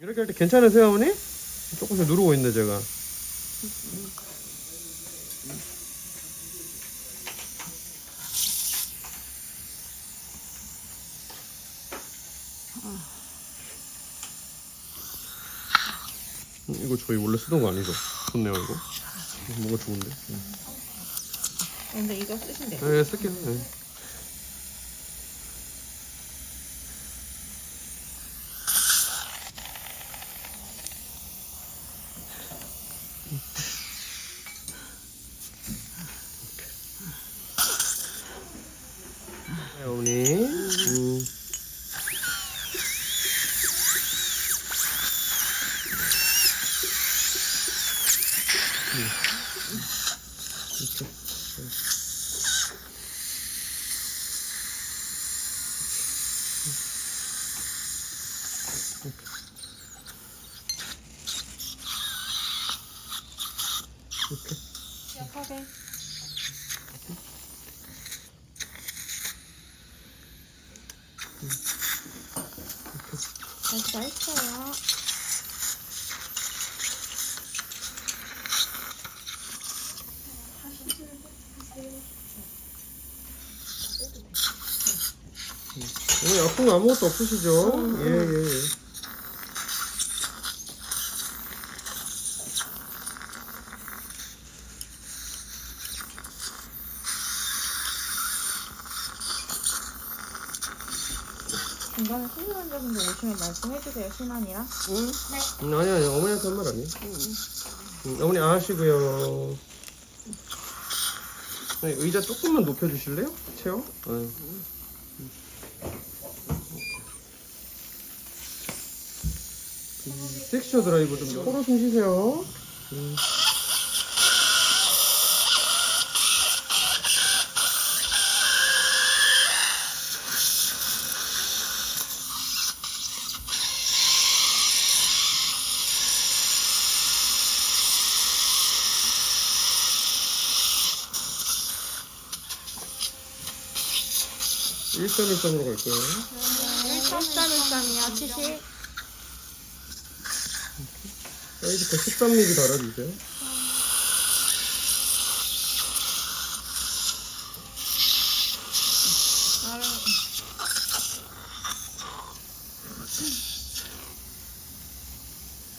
이렇게 할 때 괜찮으세요, 어머니? 조금씩 누르고 있는데 제가. 음, 이거 저희 원래 쓰던 거 아니죠? 좋네요 이거. 뭔가 좋은데? 근데 이거 쓰신대요. 네, 쓸게요. 네. 어머니. 음. 이렇게. 시작하게. 했어요. 오늘 아픈 거 아무것도 없으시죠? 예, 예, 예. 중간에 수술한 적인데 오시면 말씀해주세요, 신안이랑. 응? 음, 아니, 아니, 어머니한테 한말 아니에요. 음, 어머니 안 하시고요. 네, 의자 조금만 높여주실래요? 체어? 네. 음, 섹셔 드라이브 좀 코로 숨 쉬세요. 음. 일점일점으로 갈게요. 1.13이요, 70. 사이즈 113mm 달아주세요.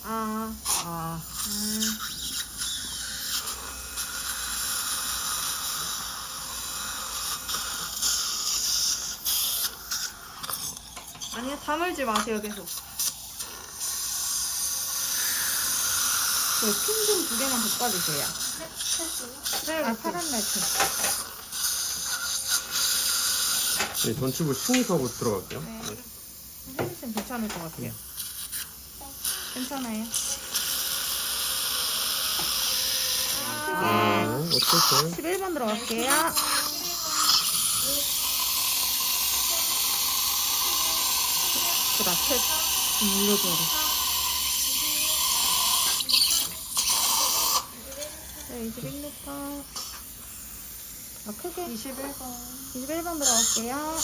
아, 아. 음. 아니요, 다물지 마세요, 계속. 네, 핀좀 두 개만 더 빠주세요. 네, 아, 파란 라이트. 네, 전축을 식립하고 들어갈게요. 네. 선생님 괜찮을 것 같아요. 괜찮아요. 네, 어떠세요? 11번 들어갈게요. 그 앞에 좀 올려줘야 돼. 네, 21m. 아, 크게. 21번. 21번 들어갈게요.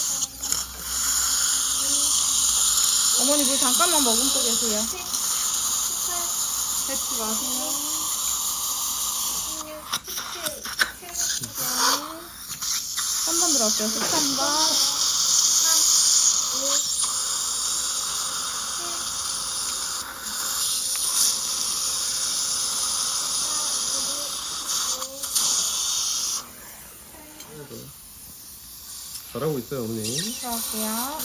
어머니 물 잠깐만 머금고 계세요. 뱉지 마세요. 3번 들어갈게요. 13번. 잘하고 있어요, 어머니. 들어갈게요.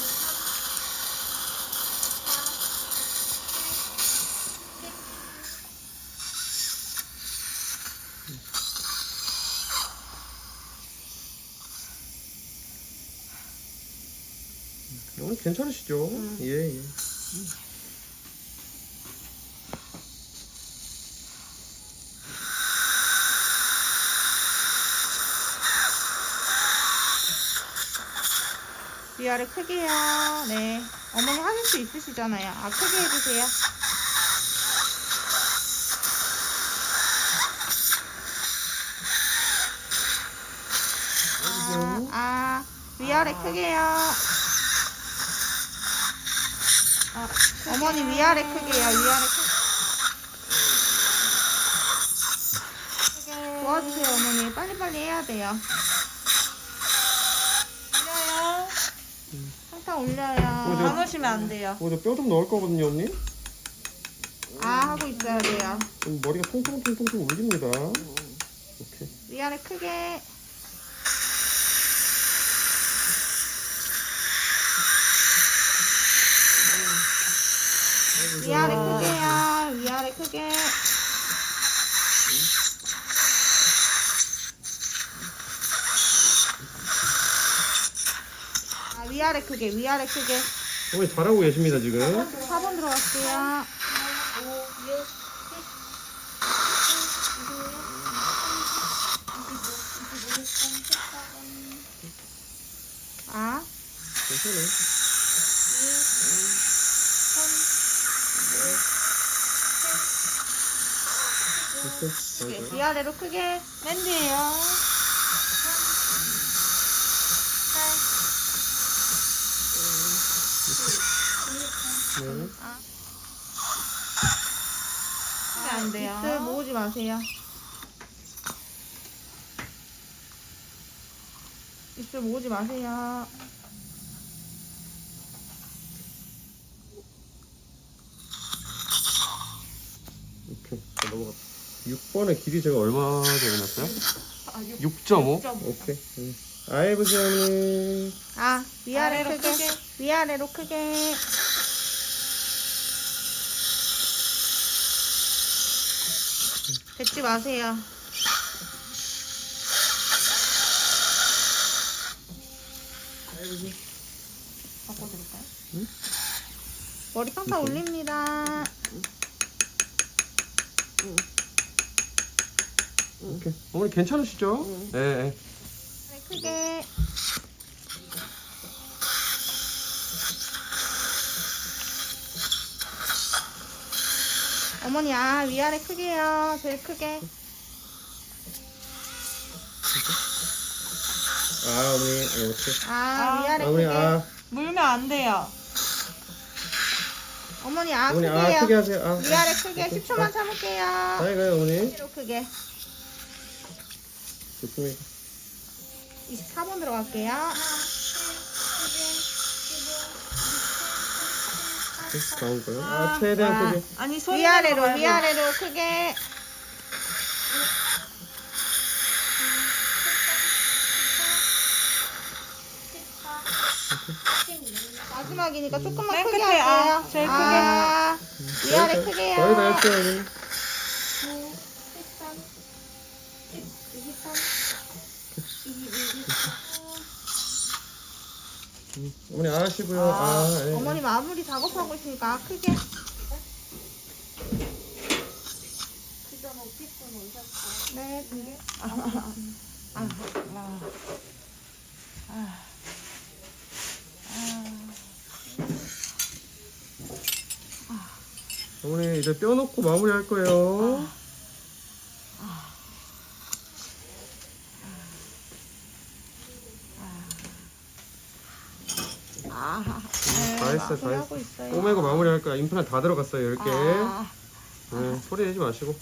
어머니 괜찮으시죠? 예, 예. 위아래 크게요. 네. 어머니 하실 수 있으시잖아요. 아, 크게 해주세요. 아, 아, 위아래 크게요. 아, 크. 어머니 위아래 크게요. 위아래 크게. 도와주세요 어머니. 빨리빨리 해야 돼요. 항상 올려요. 안 오시면 안 돼요. 어, 뼈좀 넣을 거거든요, 언니. 아 하고 있어야 돼요. 그럼 머리가 통통통통통 울립니다. 오케이. 위아래 크게. 위아래 크게요. 위아래 크게. 위아래 크게, 위아래 크게. 어머니 잘하고 계십니다, 지금. 4번 들어갈게요. 아, 괜찮아요. 오케이. 잘 돼요. 위아래로 크게. 밴드예요. 네. 안 돼요. 입술 모으지 마세요. 입술 모으지 마세요. 오케이. 자, 넘어가. 6번의 길이 제가 얼마 정도 났어요? 6.5? 오케이. 응. 아이브지 언니. 아, 위아래 아래로 크게. 크게. 위아래로 크게. 뱉지 마세요. 바꿔드릴까요? 응? 머리 팡팡 올립니다. 오케이. 어머니 괜찮으시죠? 네. 네. 크게. 어머니, 아, 위아래 크게요. 제일 크게. 아, 어머니. 네, 오케이. 아, 아, 위아래 어머니, 크게. 아. 물면 안 돼요. 어머니, 아, 어머니, 크게요. 아, 크게 하세요. 아. 위아래 크게. 오케이. 10초만 참을게요. 잘 가요, 어머니. 위로 크게. 좋습니다. 24번 들어갈게요. 오케이, 다음 거요. 아, 최대한 와. 크게. 아니 소리 위아래로. 위아래로 크게. 마지막이니까 조금만 맨 크게 끝에, 아, 할게요. 제일 크게. 아, 위아래 다- 크게요. 거의 다 했어요, 어머 어머니 아 하시고요. 아, 예. 어머니 마무리 작업하고 있으니까 크게. 네, 되게. 어머니 이제 뼈 넣고 마무리 할 거예요. 아, 다 마무리 하고. 있어요. 꼬매고 마무리 할 거야. 임플란트 다 들어갔어요, 이렇게. 아, 네, 소리 내지 마시고.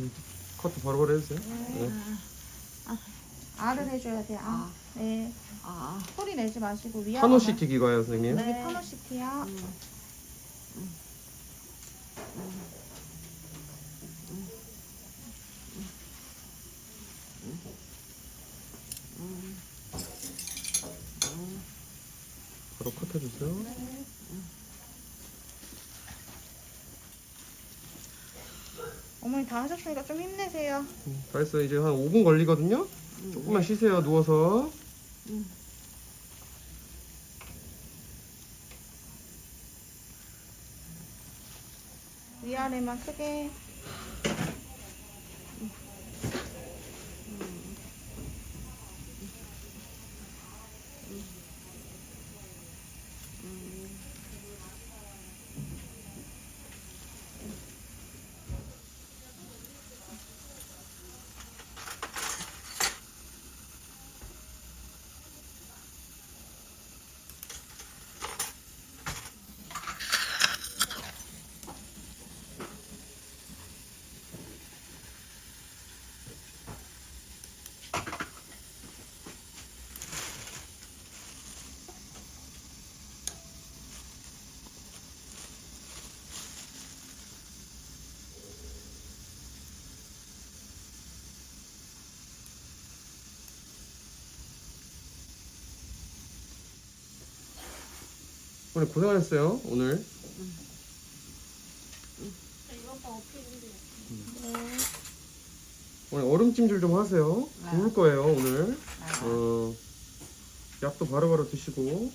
음, 커트 바로바로 해주세요. 네. 알을 해줘야 돼요. 아, 네. 아, 소리 내지 마시고 위아래. 파노시티 기가요, 선생님. 여기 파노시티요. 바 해주세요. 어머니 다 하셨으니까 좀 힘내세요. 음, 다 했어요. 이제 한 5분 걸리거든요. 조금만 쉬세요, 누워서. 위아래만 크게. 오늘 고생하셨어요 오늘. 오늘 얼음찜질 좀 하세요. 네. 좋을 거예요 오늘. 어, 약도 바로바로 드시고